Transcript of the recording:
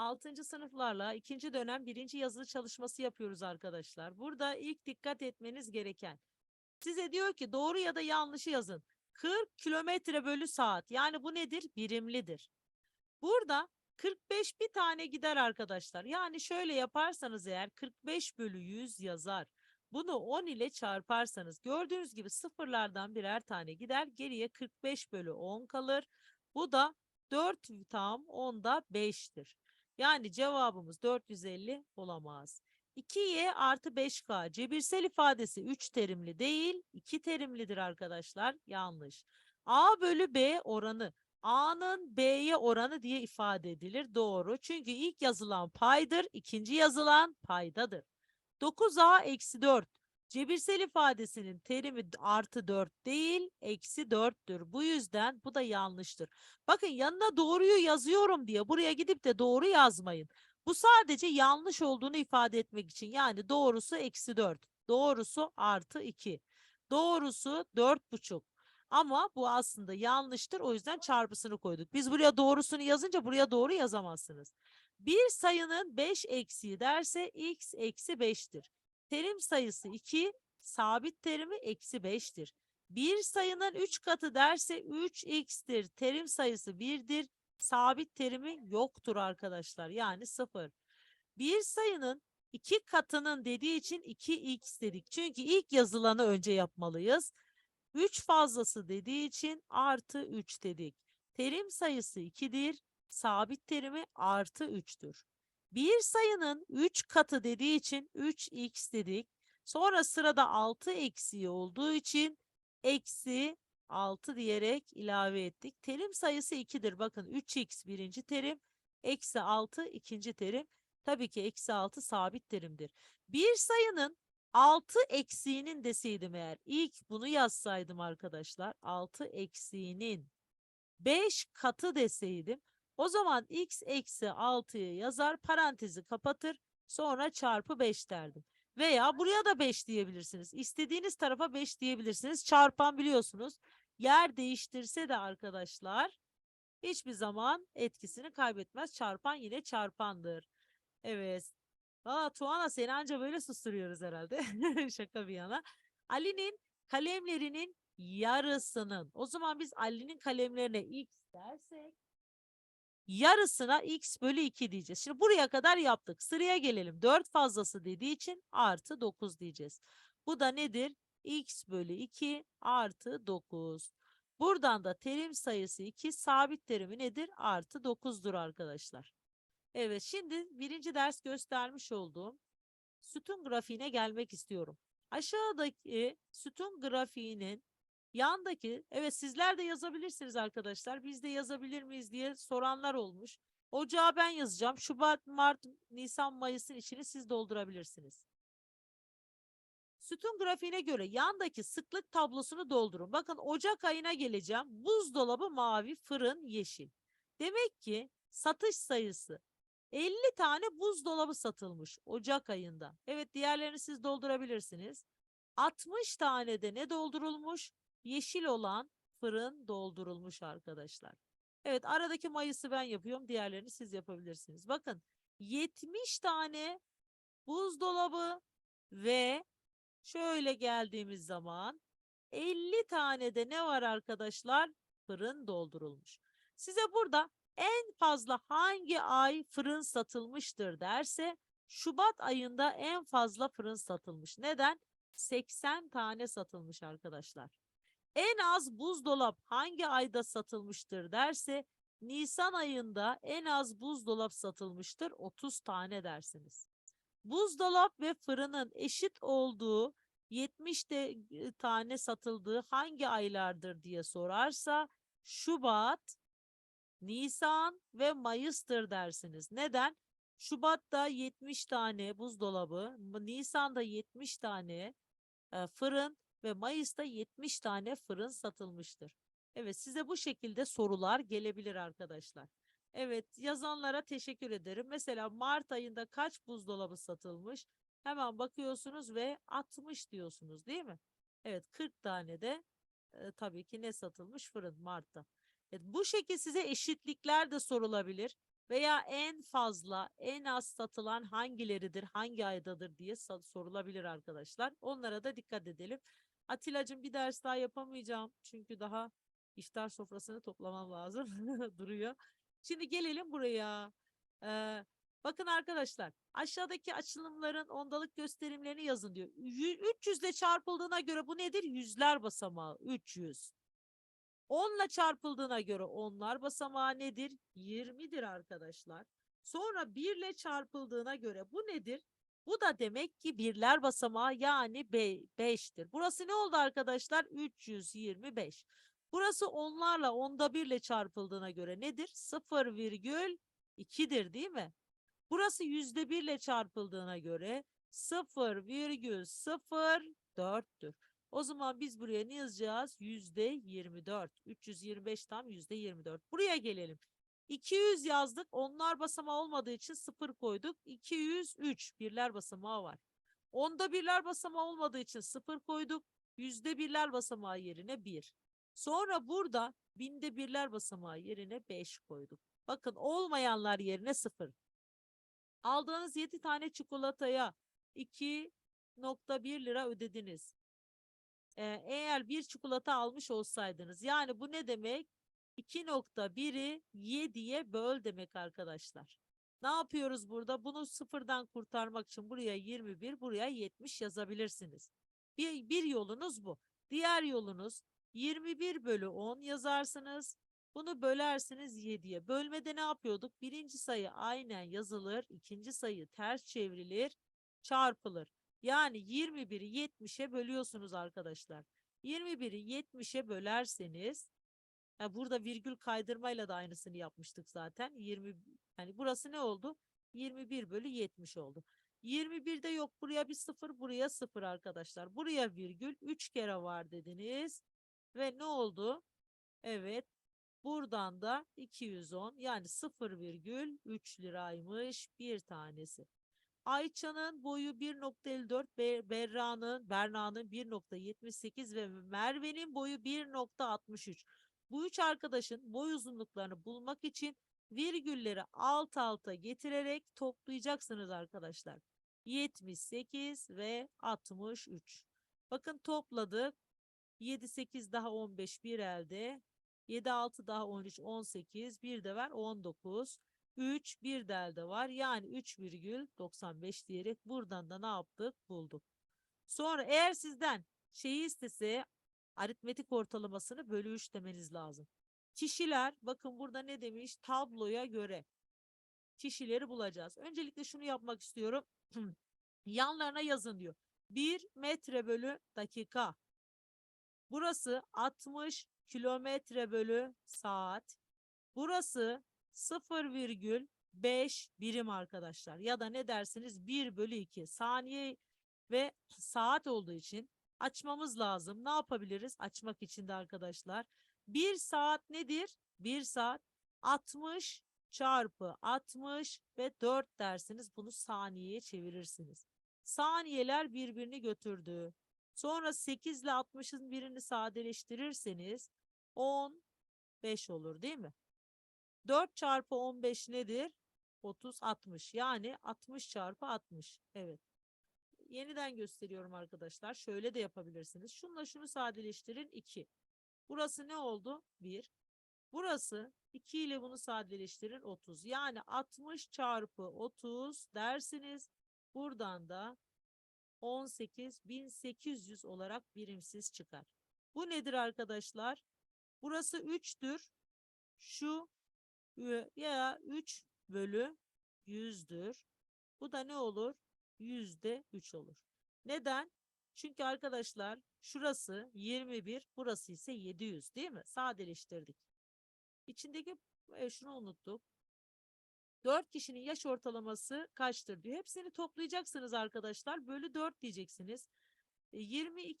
6. sınıflarla ikinci dönem birinci yazılı çalışması yapıyoruz arkadaşlar. Burada ilk dikkat etmeniz gereken size diyor ki doğru ya da yanlışı yazın. 40 kilometre bölü saat yani bu nedir? Birimlidir. Burada 45 bir tane gider arkadaşlar. Yani şöyle yaparsanız eğer 45 bölü 100 yazar. Bunu 10 ile çarparsanız gördüğünüz gibi sıfırlardan birer tane gider. Geriye 45 bölü 10 kalır. Bu da 4 tam 10'da 5'tir. Yani cevabımız 450 olamaz. 2y artı 5k cebirsel ifadesi 3 terimli değil 2 terimlidir arkadaşlar. Yanlış. A bölü B oranı A'nın B'ye oranı diye ifade edilir. Doğru. Çünkü ilk yazılan paydır, ikinci yazılan paydadır. 9A eksi 4. Cebirsel ifadesinin terimi artı 4 değil, eksi 4'tür. Bu yüzden bu da yanlıştır. Bakın yanına doğruyu yazıyorum diye buraya gidip de doğru yazmayın. Bu sadece yanlış olduğunu ifade etmek için. Yani doğrusu eksi 4. Doğrusu artı 2. Doğrusu 4,5. Ama bu aslında yanlıştır. O yüzden çarpısını koyduk. Biz buraya doğrusunu yazınca buraya doğru yazamazsınız. Bir sayının 5 eksiği derse x eksi 5'tir. Terim sayısı 2, sabit terimi eksi 5'tir. Bir sayının 3 katı derse 3x'tir. Terim sayısı 1'dir. Sabit terimi yoktur arkadaşlar. Yani 0. Bir sayının 2 katının dediği için 2x dedik. Çünkü ilk yazılanı önce yapmalıyız. 3 fazlası dediği için artı 3 dedik. Terim sayısı 2'dir. Sabit terimi artı 3'tür. Bir sayının 3 katı dediği için 3x dedik. Sonra sırada 6 eksiği olduğu için eksi 6 diyerek ilave ettik. Terim sayısı 2'dir. Bakın 3x birinci terim, eksi 6 ikinci terim. Tabii ki eksi 6 sabit terimdir. Bir sayının 6 eksiğinin deseydim eğer ilk bunu yazsaydım arkadaşlar 6 eksiğinin 5 katı deseydim o zaman x eksi 6'yı yazar parantezi kapatır sonra çarpı 5 derdim. Veya buraya da 5 diyebilirsiniz. İstediğiniz tarafa 5 diyebilirsiniz. Çarpan biliyorsunuz. Yer değiştirse de arkadaşlar hiçbir zaman etkisini kaybetmez. Çarpan yine çarpandır. Evet. Valla Tuana seni anca böyle susturuyoruz herhalde. Şaka bir yana. Ali'nin kalemlerinin yarısının. O zaman biz Ali'nin kalemlerine x dersek yarısına x bölü 2 diyeceğiz. Şimdi buraya kadar yaptık. Sıraya gelelim. 4 fazlası dediği için artı 9 diyeceğiz. Bu da nedir? x bölü 2 artı 9. Buradan da terim sayısı 2 sabit terimi nedir? Artı 9'dur arkadaşlar. Evet şimdi birinci ders göstermiş olduğum sütun grafiğine gelmek istiyorum. Aşağıdaki sütun grafiğinin yandaki evet sizler de yazabilirsiniz arkadaşlar. Biz de yazabilir miyiz diye soranlar olmuş. Ocağı ben yazacağım. Şubat, Mart, Nisan, Mayıs'ın içini siz doldurabilirsiniz. Sütun grafiğine göre yandaki sıklık tablosunu doldurun. Bakın Ocak ayına geleceğim. Buzdolabı mavi, fırın yeşil. Demek ki satış sayısı 50 tane buzdolabı satılmış Ocak ayında. Evet diğerlerini siz doldurabilirsiniz. 60 tane de ne doldurulmuş? Yeşil olan fırın doldurulmuş arkadaşlar. Evet aradaki mayısı ben yapıyorum. Diğerlerini siz yapabilirsiniz. Bakın 70 tane buzdolabı ve şöyle geldiğimiz zaman 50 tane de ne var arkadaşlar? Fırın doldurulmuş. Size burada en fazla hangi ay fırın satılmıştır derse Şubat ayında en fazla fırın satılmış. Neden? 80 tane satılmış arkadaşlar. En az buzdolap hangi ayda satılmıştır derse Nisan ayında en az buzdolap satılmıştır 30 tane dersiniz. Buzdolap ve fırının eşit olduğu 70 de e, tane satıldığı hangi aylardır diye sorarsa Şubat, Nisan ve Mayıs'tır dersiniz. Neden? Şubat'ta 70 tane buzdolabı, Nisan'da 70 tane e, fırın ve Mayıs'ta 70 tane fırın satılmıştır. Evet size bu şekilde sorular gelebilir arkadaşlar. Evet yazanlara teşekkür ederim. Mesela Mart ayında kaç buzdolabı satılmış? Hemen bakıyorsunuz ve 60 diyorsunuz değil mi? Evet 40 tane de e, tabii ki ne satılmış fırın Mart'ta. Evet, bu şekilde size eşitlikler de sorulabilir. Veya en fazla, en az satılan hangileridir, hangi aydadır diye sorulabilir arkadaşlar. Onlara da dikkat edelim. Atilla'cığım bir ders daha yapamayacağım. Çünkü daha iftar sofrasını toplamam lazım. Duruyor. Şimdi gelelim buraya. Ee, bakın arkadaşlar aşağıdaki açılımların ondalık gösterimlerini yazın diyor. Yü- 300 ile çarpıldığına göre bu nedir? Yüzler basamağı 300. 10 ile çarpıldığına göre onlar basamağı nedir? 20'dir arkadaşlar. Sonra 1 ile çarpıldığına göre bu nedir? Bu da demek ki birler basamağı yani 5'tir. Burası ne oldu arkadaşlar? 325. Burası onlarla onda 1 ile çarpıldığına göre nedir? 0,2'dir değil mi? Burası yüzde 1 ile çarpıldığına göre 0,04'tür. O zaman biz buraya ne yazacağız? Yüzde 24. 325 tam yüzde 24. Buraya gelelim. 200 yazdık. Onlar basamağı olmadığı için 0 koyduk. 203 birler basamağı var. Onda birler basamağı olmadığı için 0 koyduk. Yüzde birler basamağı yerine 1. Sonra burada binde birler basamağı yerine 5 koyduk. Bakın olmayanlar yerine 0. Aldığınız 7 tane çikolataya 2.1 lira ödediniz. Ee, eğer bir çikolata almış olsaydınız yani bu ne demek? 2.1'i 7'ye böl demek arkadaşlar. Ne yapıyoruz burada? Bunu sıfırdan kurtarmak için buraya 21, buraya 70 yazabilirsiniz. Bir, bir yolunuz bu. Diğer yolunuz 21 bölü 10 yazarsınız. Bunu bölersiniz 7'ye. Bölmede ne yapıyorduk? Birinci sayı aynen yazılır. ikinci sayı ters çevrilir, çarpılır. Yani 21'i 70'e bölüyorsunuz arkadaşlar. 21'i 70'e bölerseniz ha burada virgül kaydırmayla da aynısını yapmıştık zaten. 20 yani burası ne oldu? 21 bölü 70 oldu. 21'de yok buraya bir sıfır buraya sıfır arkadaşlar. Buraya virgül 3 kere var dediniz. Ve ne oldu? Evet buradan da 210 yani 0,3 liraymış bir tanesi. Ayça'nın boyu 1.54, Be- Berra'nın, Berna'nın 1.78 ve Merve'nin boyu 1.63. Bu üç arkadaşın boy uzunluklarını bulmak için virgülleri alt alta getirerek toplayacaksınız arkadaşlar. 78 ve 63. Bakın topladık. 7, 8 daha 15 bir elde. 7, 6 daha 13, 18. Bir de ver 19. 3 bir de elde var. Yani 3,95 diyerek buradan da ne yaptık? Bulduk. Sonra eğer sizden şeyi istese aritmetik ortalamasını bölü 3 demeniz lazım. Kişiler bakın burada ne demiş? Tabloya göre kişileri bulacağız. Öncelikle şunu yapmak istiyorum. Yanlarına yazın diyor. 1 metre bölü dakika. Burası 60 kilometre bölü saat. Burası 0,5 birim arkadaşlar. Ya da ne dersiniz 1 bölü 2 saniye ve saat olduğu için açmamız lazım. Ne yapabiliriz açmak için de arkadaşlar? 1 saat nedir? 1 saat 60 çarpı 60 ve 4 dersiniz. Bunu saniyeye çevirirsiniz. Saniyeler birbirini götürdü. Sonra 8 ile 60'ın birini sadeleştirirseniz 15 olur değil mi? 4 çarpı 15 nedir? 30, 60. Yani 60 çarpı 60. Evet. Yeniden gösteriyorum arkadaşlar. Şöyle de yapabilirsiniz. Şunla şunu sadeleştirin 2. Burası ne oldu? 1. Burası 2 ile bunu sadeleştirin 30. Yani 60 çarpı 30 dersiniz. Buradan da 18.800 olarak birimsiz çıkar. Bu nedir arkadaşlar? Burası 3'tür. Şu ü- ya 3 bölü 100'dür. Bu da ne olur? Yüzde 3 olur. Neden? Çünkü arkadaşlar şurası 21, burası ise 700 değil mi? Sadeleştirdik. İçindeki e, şunu unuttuk. 4 kişinin yaş ortalaması kaçtır diyor. Hepsini toplayacaksınız arkadaşlar. Bölü 4 diyeceksiniz. E, 22